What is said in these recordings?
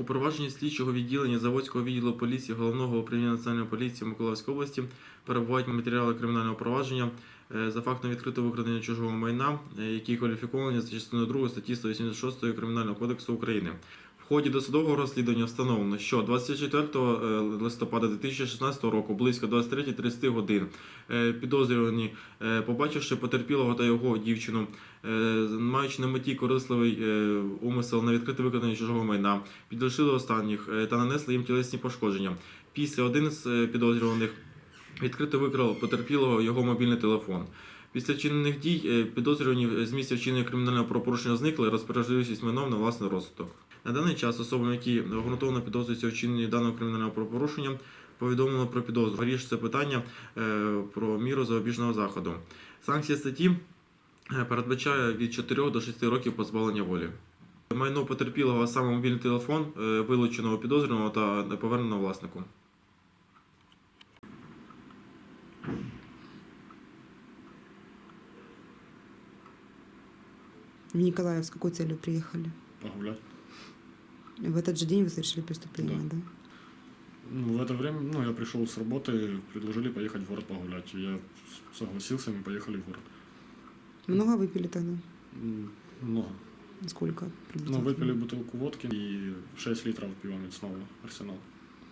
У слідчого відділення Заводського відділу поліції Головного управління Національної поліції Миколаївської області перебувають матеріали кримінального провадження е, за фактом відкритого викрадення чужого майна, е, які кваліфіковані за частиною 2 статті 186 Кримінального кодексу України. Ході досудового розслідування встановлено, що 24 е, листопада 2016 року близько 23.30 годин е, підозрювані, е, побачивши потерпілого та його дівчину, маючи на меті корисливий умисел на відкрите викрадення чужого майна, підлишили останніх та нанесли їм тілесні пошкодження. Після один з підозрюваних відкрито викрав потерпілого його мобільний телефон. Після вчинених дій підозрювані з місця вчинення кримінального правопорушення зникли, розпоряджуючись майном на власний розсудок. На даний час особам, які обґрунтовано підозрюються у вчиненні даного кримінального правопорушення, повідомлено про підозру. Вирішується питання е, про міру запобіжного заходу. Санкція статті е, передбачає від 4 до 6 років позбавлення волі. Майно потерпілого, а саме мобільний телефон, е, вилученого підозрюваного та не повернено власнику. В Николаев с какой целью приехали? погулять. В этот же день вы совершили преступление, да? Ну, в это время, ну, я пришел с работы, предложили поехать в город погулять. Я с- согласился, мы поехали в город. Много выпили тогда? М, Много. Сколько? Ну, приблизительно? выпили бутылку водки и 6 литров пива снова арсенал.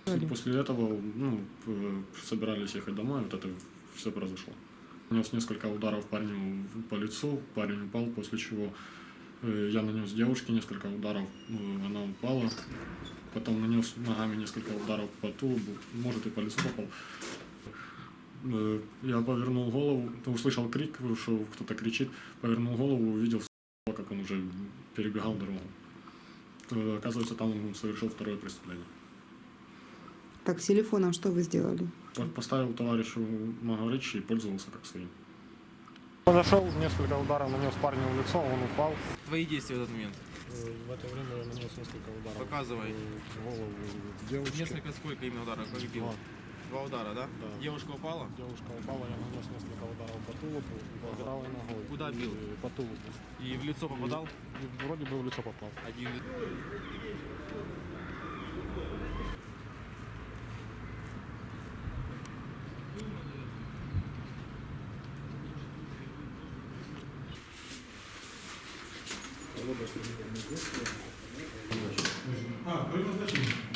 Далее. После этого, ну, п- собирались ехать домой, вот это все произошло. Нанес несколько ударов парню по лицу, парень упал, после чего э, я нанес девушке несколько ударов, ну, она упала. Потом нанес ногами несколько ударов по тулубу, может и по лицу попал. Э, Я повернул голову, то услышал крик, что кто-то кричит, повернул голову, увидел, как он уже перебегал дорогу. Э, Оказывается, там он совершил второе преступление. Так, с телефоном что вы сделали? По- Поставил товарищу Магарычи и пользовался как своим. Подошел, несколько ударов нанес парню в лицо, он упал. Твої дії в этот момент. В это время я нанес несколько ударов. Показывай. В голову девушки. Несколько сколько именно ударов? Как бил? Два. Два удара, да? Да. Девушка упала? Девушка упала, я нанес несколько ударов по тулупу и по правой ногой. Куда бил? И По тулупу. И в лицо попадал? И вроде бы в лицо попал. Один. А, предназначение.